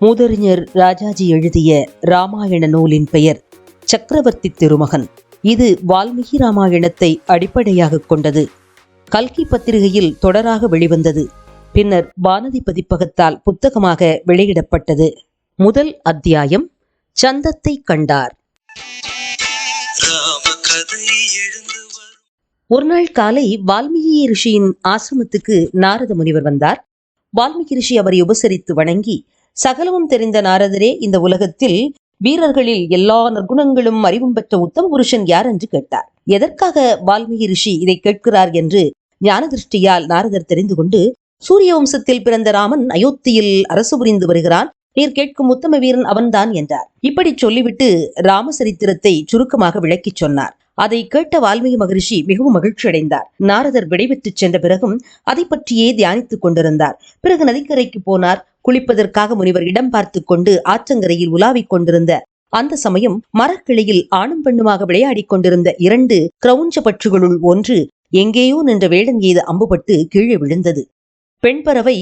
மூதறிஞர் ராஜாஜி எழுதிய ராமாயண நூலின் பெயர் சக்கரவர்த்தி திருமகன். இது வால்மீகி ராமாயணத்தை அடிப்படையாகக் கொண்டது. கல்கி பத்திரிகையில் தொடராக வெளிவந்தது. பின்னர் வானதி பதிப்பகத்தால் புத்தகமாக வெளியிடப்பட்டது. முதல் அத்தியாயம் சந்தத்தை கண்டார். ஒரு நாள் காலை வால்மீகி ரிஷியின் ஆசிரமத்துக்கு நாரத முனிவர் வந்தார். வால்மீகி ரிஷி அவரை உபசரித்து வணங்கி சகலமும் தெரிந்த நாரதரே இந்த உலகத்தில் வீரர்களில் எல்லா நற்குணங்களும் அறிவும் பெற்ற உத்தம புருஷன் யார் என்று கேட்டார். எதற்காக வால்மீகி ரிஷி இதை கேட்கிறார் என்று ஞான திருஷ்டியால் நாரதர் தெரிந்து கொண்டு சூரிய வம்சத்தில் பிறந்த ராமன் அயோத்தியில் அரசு புரிந்து வருகிறான் நீர் கேட்கும் உத்தம வீரன் அவன்தான் என்றார். இப்படி சொல்லிவிட்டு ராமசரித்திரத்தை சுருக்கமாக விளக்கிச் சொன்னார். அதை கேட்ட வால்மீகி மகரிஷி மிகவும் மகிழ்ச்சி அடைந்தார் நாரதர் விடைபெற்றுச் சென்ற பிறகும் அதை பற்றியே தியானித்துக் கொண்டிருந்தார். பிறகு நதிக்கரைக்கு போனார். குளிப்பதற்காக முனிவர் இடம் பார்த்து கொண்டு ஆற்றங்கரையில் உலாவிக் கொண்டிருந்த அந்த சமயம் மரக்கிளையில் ஆணும் பெண்ணுமாக விளையாடிக் கொண்டிருந்த இரண்டு கிரவுஞ்ச பற்றுகளுள் ஒன்று எங்கேயோ நின்ற வேடன் எய்து அம்புபட்டு கீழே விழுந்தது. பெண் பறவை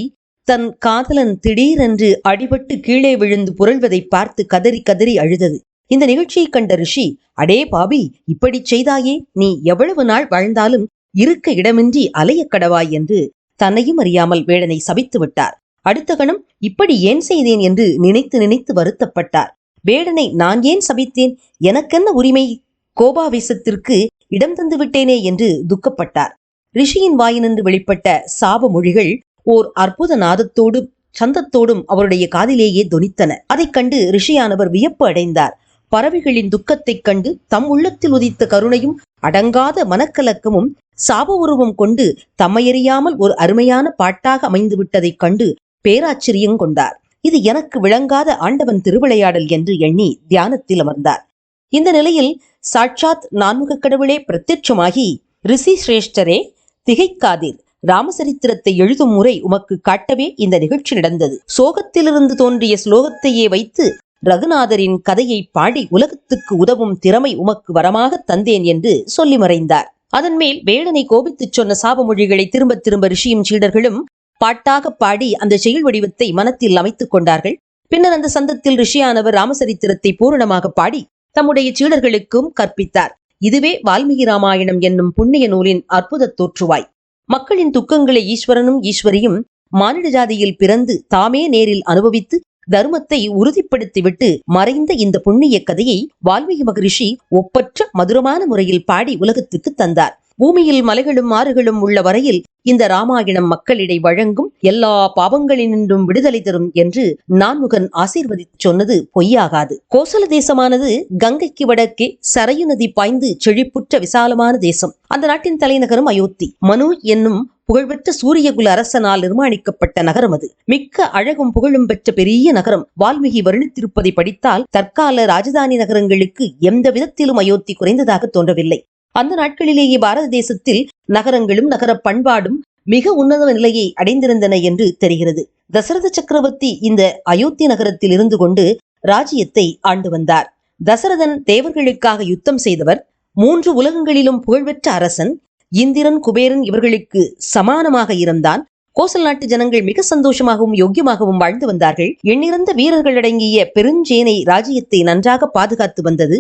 தன் காதலன் திடீரென்று அடிபட்டு கீழே விழுந்து புரள்வதை பார்த்து கதறி கதறி அழுதது. இந்த நிகழ்ச்சியை கண்ட ரிஷி அடே பாபி இப்படி செய்தாயே நீ எவ்வளவு நாள் வாழ்ந்தாலும் இருக்க இடமின்றி அலையக் கடவாய் என்று தன்னையும் அறியாமல் வேடனை சபித்து விட்டார். அடுத்த கணம் இப்படி ஏன் செய்தேன் என்று நினைத்து நினைத்து வருத்தப்பட்டார். வேடனை நான் ஏன் சபித்தேன்? எனக்கென்ன உரிமை? கோபாவேசத்திற்கு இடம் தந்து விட்டேனே என்று துக்கப்பட்டார். ரிஷியின் வாயினின்று வெளிப்பட்ட சாப மொழிகள் ஓர் அற்புத நாதத்தோடும் சந்தத்தோடும் அவருடைய காதிலேயே தொனித்தன. அதைக் கண்டு ரிஷியானவர் வியப்பு அடைந்தார். பறவைகளின் துக்கத்தைக் கண்டு தம் உள்ளத்தில் உதித்த கருணையும் அடங்காத மனக்கலக்கமும் சாப உருவம் கொண்டு தம்மையறியாமல் ஒரு அருமையான பாட்டாக அமைந்து விட்டதைக் கண்டு பேராச்சரியம் கொண்டார். இது எனக்கு விளங்காத ஆண்டவன் திருவிளையாடல் என்று எண்ணி தியானத்தில் அமர்ந்தார். இந்த நிலையில் சாட்சாத் நான்முகக் கடவுளே பிரத்யட்சமாகி ரிஷி சிரேஷ்டரே திகைக்காதீர். ராமசரித்திரத்தை எழுதும் முறை உமக்கு காட்டவே இந்த நிகழ்ச்சி நடந்தது. சோகத்திலிருந்து தோன்றிய ஸ்லோகத்தையே வைத்து ரகுநாதரின் கதையை பாடி உலகத்துக்கு உதவும் திறமை உமக்கு வரமாக தந்தேன் என்று சொல்லி மறைந்தார். அதன் மேல் வேடனை கோபித்துச் சொன்ன சாபமொழிகளை திரும்ப திரும்ப ரிஷியும் சீடர்களும் பாட்டாக பாடி அந்த செயல் வடிவத்தை மனத்தில் அமைத்துக் கொண்டார்கள். பின்னர் அந்த சந்தத்தில் ரிஷியானவர் ராமசரித்திரத்தை பூரணமாக பாடி தம்முடைய சீடர்களுக்கும் கற்பித்தார். இதுவே வால்மீகி ராமாயணம் என்னும் புண்ணிய நூலின் அற்புத தோற்றுவாய். மக்களின் துக்கங்களை ஈஸ்வரனும் ஈஸ்வரியும் மானிட ஜாதியில் பிறந்து தாமே நேரில் அனுபவித்து தர்மத்தை உறுதிப்படுத்திவிட்டு மறைந்த இந்த புண்ணிய கதையை வால்மீகி மகரிஷி ஒப்பற்ற மதுரமான முறையில் பாடி உலகத்துக்கு தந்தார். பூமியில் மலைகளும் ஆறுகளும் உள்ள வரையில் இந்த ராமாயணம் மக்களிடை வழங்கும் எல்லா பாவங்களினின்றும் விடுதலை தரும் என்று நான்முகன் ஆசீர்வதித்துச் சொன்னது பொய்யாகாது. கோசல தேசமானது கங்கைக்கு வடக்கே சரையு நதி பாய்ந்து செழிப்புற்ற விசாலமான தேசம். அந்த நாட்டின் தலைநகரம் அயோத்தி. மனு என்னும் புகழ்பெற்ற சூரியகுல அரசனால் நிர்மாணிக்கப்பட்ட நகரம் அது. மிக்க அழகும் புகழும் பெற்ற பெரிய நகரம். வால்மீகி வருணித்திருப்பதை படித்தால் தற்கால ராஜதானி நகரங்களுக்கு எந்த விதத்திலும் அயோத்தி குறைந்ததாக தோன்றவில்லை. அந்த நாட்களிலேயே பாரத தேசத்தில் நகரங்களும் நகர பண்பாடும் மிக உன்னத நிலையை அடைந்திருந்தன என்று தெரிகிறது. தசரத சக்கரவர்த்தி இந்த அயோத்தி நகரத்தில் இருந்து கொண்டு ராஜ்யத்தை ஆண்டு வந்தார். தசரதன் தேவர்களுக்காக யுத்தம் செய்தவர் மூன்று உலகங்களிலும் புகழ்பெற்ற அரசன் இந்திரன் குபேரன் இவர்களுக்கு சமானமாக இருந்தான். கோசல் நாட்டு ஜனங்கள் மிக சந்தோஷமாகவும் யோக்கியமாகவும் வாழ்ந்து வந்தார்கள். எண்ணிறந்த வீரர்கள் அடங்கிய பெருஞ்சேனை ராஜ்யத்தை நன்றாக பாதுகாத்து வந்தது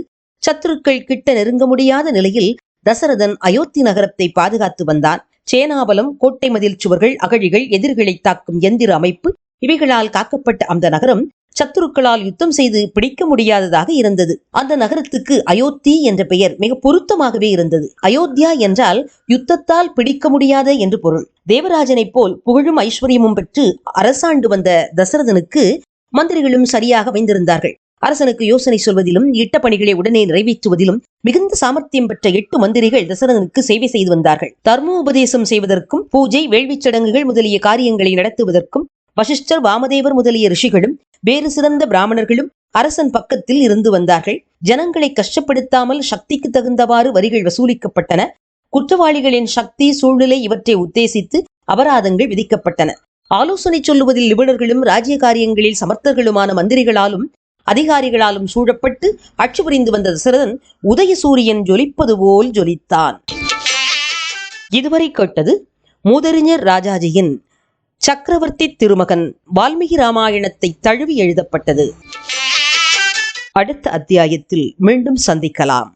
சத்துருக்கள் கிட்ட நெருங்க முடியாத நிலையில் தசரதன் அயோத்தி நகரத்தை பாதுகாத்து வந்தான். சேனாபலம் கோட்டை மதில் சுவர்கள் அகழிகள் எதிர்களை தாக்கும் எந்திர அமைப்பு இவைகளால் காக்கப்பட்ட அந்த நகரம் சத்துருக்களால் யுத்தம் செய்து பிடிக்க முடியாததாக இருந்தது. அந்த நகரத்துக்கு அயோத்தி என்ற பெயர் மிக பொருத்தமாகவே இருந்தது. அயோத்தியா என்றால் யுத்தத்தால் பிடிக்க முடியாத என்று பொருள். தேவராஜனைப் போல் புகழும் ஐஸ்வர்யமும் பெற்று அரசாண்டு வந்த தசரதனுக்கு மந்திரிகளும் சரியாக அமைந்திருந்தார்கள். அரசனுக்கு யோசனை சொல்வதிலும் இட்ட பணிகளை உடனே நிறைவேற்றுவதிலும் மிகுந்த சாமர்த்தியம் பெற்ற எட்டு மந்திரிகள் தசரதனுக்கு சேவை செய்து வந்தார்கள். தர்மோபதேசம் செய்வதற்கும் பூஜை வேள்விச் சடங்குகள் முதலிய காரியங்களை நடத்துவதற்கும் வசிஷ்டர் வாமதேவர் முதலிய ரிஷிகளும் வேறு சிறந்த பிராமணர்களும் அரசன் பக்கத்தில் இருந்து வந்தார்கள். ஜனங்களை கஷ்டப்படுத்தாமல் சக்திக்கு தகுந்தவாறு வரிகள் வசூலிக்கப்பட்டன. குற்றவாளிகளின் சக்தி சூழ்நிலை இவற்றை உத்தேசித்து அபராதங்கள் விதிக்கப்பட்டன. ஆலோசனை சொல்லுவதில் நிபுணர்களும் ராஜ்ய காரியங்களில் சமர்த்தர்களுமான மந்திரிகளாலும் அதிகாரிகளாலும் சூழப்பட்டு அச்சு புரிந்து வந்த தசரதன் உதயசூரியன் ஜொலிப்பது போல் ஜொலித்தான். இதுவரை கேட்டது மூதறிஞர் ராஜாஜியின் சக்கரவர்த்தி திருமகன் வால்மீகி ராமாயணத்தை தழுவி எழுதப்பட்டது. அடுத்த அத்தியாயத்தில் மீண்டும் சந்திக்கலாம்.